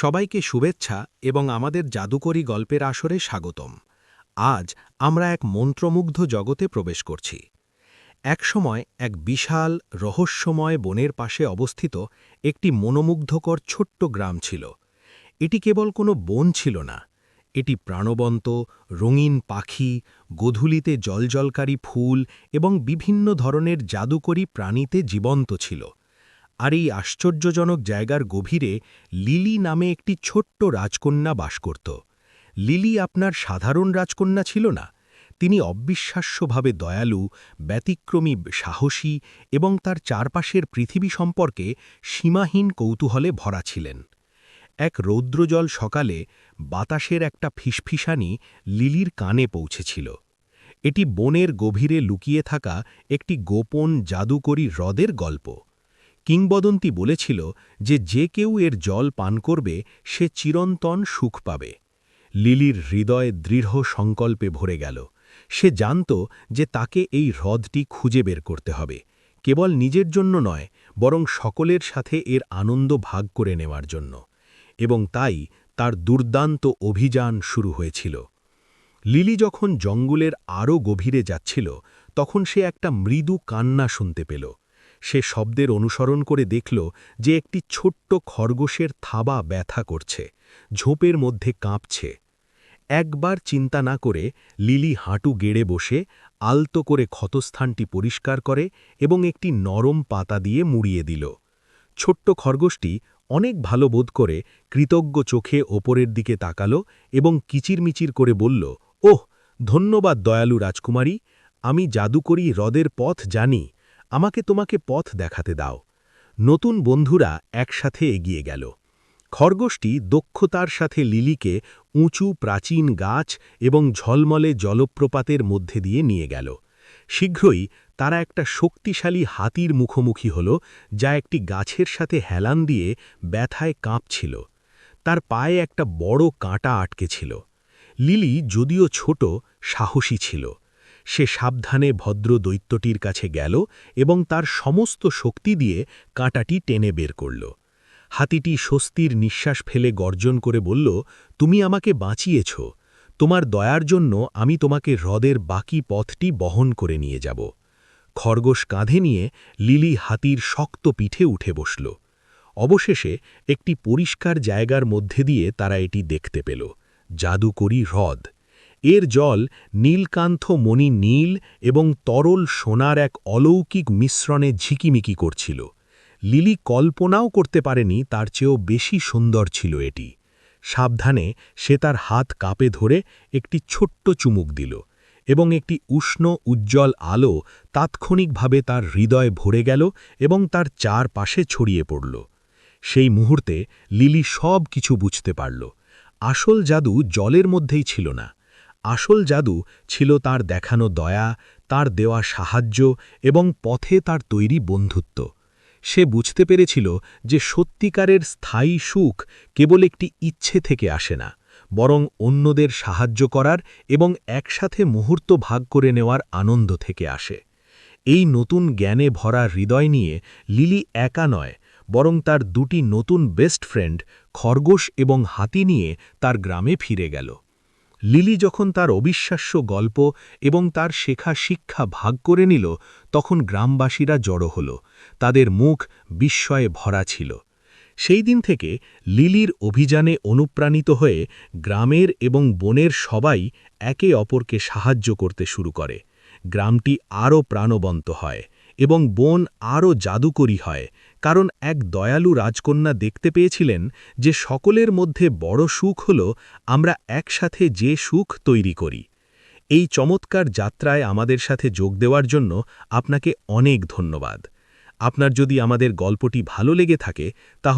সবাইকে শুভেচ্ছা এবং আমাদের জাদুকরী গল্পের আসরে স্বাগতম। আজ আমরা এক মন্ত্রমুগ্ধ জগতে প্রবেশ করছি। একসময় এক বিশাল, রহস্যময় বনের পাশে অবস্থিত একটি মনোমুগ্ধকর ছোট্ট গ্রাম ছিল। এটি কেবল কোনো বন ছিল না। এটি প্রাণবন্ত, রঙিন পাখি, গোধূলিতে জলজলকারী ফুল এবং বিভিন্ন ধরনের জাদুকরী প্রাণীতে জীবন্ত ছিল। আর এই আশ্চর্যজনক জায়গার গভীরে লিলি নামে একটি ছোট্ট রাজকন্যা বাস করত। লিলি আপনার সাধারণ রাজকন্যা ছিল না। তিনি অবিশ্বাস্যভাবে দয়ালু, ব্যতিক্রমী, সাহসী এবং তার চারপাশের পৃথিবী সম্পর্কে সীমাহীন কৌতূহলে ভরা ছিলেন। এক রৌদ্রজল সকালে বাতাসের একটা ফিসফিসানি লিলির কানে পৌঁছেছিল। এটি বনের গভীরে লুকিয়ে থাকা একটি গোপন, জাদুকরী হ্রদের গল্প। কিংবদন্তি বলেছিল যে যে কেউ এর জল পান করবে, সে চিরন্তন সুখ পাবে। লিলির হৃদয় দৃঢ় সংকল্পে ভরে গেল। সে জানত যে তাকে এই হ্রদটি খুঁজে বের করতে হবে। কেবল নিজের জন্য নয়, বরং সকলের সাথে এর আনন্দ ভাগ করে নেওয়ার জন্য। এবং তাই তার দুর্দান্ত অভিযান শুরু হয়েছিল। লিলি যখন জঙ্গলের আরও গভীরে যাচ্ছিল, তখন সে একটা মৃদু কান্না শুনতে পেল। সে শব্দের অনুসরণ করে দেখল যে একটি ছোট্ট খরগোশের থাবা ব্যথা করছে, ঝোপের মধ্যে কাঁপছে। একবার চিন্তা না করে লিলি হাঁটু গেড়ে বসে আলতো করে ক্ষতস্থানটি পরিষ্কার করে এবং একটি নরম পাতা দিয়ে মুড়িয়ে দিল। ছোট্ট খরগোশটি অনেক ভালো বোধ করে কৃতজ্ঞ চোখে ওপরের দিকে তাকাল এবং কিচিরমিচির করে বলল, ওহ, ধন্যবাদ দয়ালু রাজকুমারী, আমি জাদুকরি হ্রদের পথ জানি। আমাকে তোমাকে পথ দেখাতে দাও। নতুন বন্ধুরা একসাথে এগিয়ে গেল। খরগোশটি দক্ষতার সাথে লিলিকে উঁচু প্রাচীন গাছ এবং ঝলমলে জলপ্রপাতের মধ্যে দিয়ে নিয়ে গেল। শীঘ্রই তারা একটা শক্তিশালী হাতির মুখোমুখি হল, যা একটি গাছের সাথে হেলান দিয়ে ব্যথায় কাঁপছিল। তার পায়ে একটা বড় কাঁটা আটকে ছিল। লিলি যদিও ছোট, সাহসী ছিল। সে সাবধানে ভদ্র দৈত্যটির কাছে গেল এবং তার সমস্ত শক্তি দিয়ে কাঁটাটি টেনে বের করল। হাতিটি স্বস্তির নিঃশ্বাস ফেলে গর্জন করে বলল, তুমি আমাকে বাঁচিয়েছ। তোমার দয়ার জন্য আমি তোমাকে হ্রদের বাকি পথটি বহন করে নিয়ে যাব। খরগোশ কাঁধে নিয়ে লিলি হাতির শক্ত পিঠে উঠে বসল। অবশেষে একটি পরিষ্কার জায়গার মধ্যে দিয়ে তারা এটি দেখতে পেল। জাদুকরী হ্রদ। এর জল নীলকান্থ মণি নীল এবং তরল সোনার এক অলৌকিক মিশ্রণে ঝিকিমিকি করছিল। লিলি কল্পনাও করতে পারেনি তার চেয়েও বেশি সুন্দর ছিল এটি। সাবধানে সে তার হাত কাপে ধরে একটি ছোট্ট চুমুক দিল এবং একটি উষ্ণ উজ্জ্বল আলো তাৎক্ষণিকভাবে তার হৃদয় ভরে গেল এবং তার চার পাশে ছড়িয়ে পড়ল। সেই মুহূর্তে লিলি সব কিছু বুঝতে পারল। আসল জাদু জলের মধ্যেই ছিল না। আসল জাদু ছিল তার দেখানো দয়া, তার দেওয়া সাহায্য এবং পথে তার তৈরি বন্ধুত্ব। সে বুঝতে পেরেছিল যে সত্যিকারের স্থায়ী সুখ কেবল একটি ইচ্ছে থেকে আসে না, বরং অন্যদের সাহায্য করার এবং একসাথে মুহূর্ত ভাগ করে নেওয়ার আনন্দ থেকে আসে। এই নতুন জ্ঞানে ভরা হৃদয় নিয়ে লিলি একা নয়, বরং তার দুটি নতুন বেস্ট ফ্রেন্ড খরগোশ এবং হাতি নিয়ে তার গ্রামে ফিরে গেল। লিলি যখন তার অবিশ্বাস্য গল্প এবং তার শেখা শিক্ষা ভাগ করে নিল, তখন গ্রামবাসীরা জড়ো হল। তাদের মুখ বিস্ময়ে ভরা ছিল। সেই দিন থেকে লিলির অভিযানে অনুপ্রাণিত হয়ে গ্রামের এবং বনের সবাই একে অপরকে সাহায্য করতে শুরু করে। গ্রামটি আরও প্রাণবন্ত হয় এবং বন আরও জাদুকরী হয়। কারণ এক দয়ালু রাজকন্যা দেখতে পেয়েছিলেন যে সকলের মধ্যে বড় সুখ হল আমরা একসাথে যে সুখ তৈরি করি। এই চমৎকার যাত্রায় আমাদের সাথে যোগ দেওয়ার জন্য আপনাকে অনেক ধন্যবাদ। আপনার যদি আমাদের গল্পটি ভালো লেগে থাকে, তাহলে